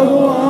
나도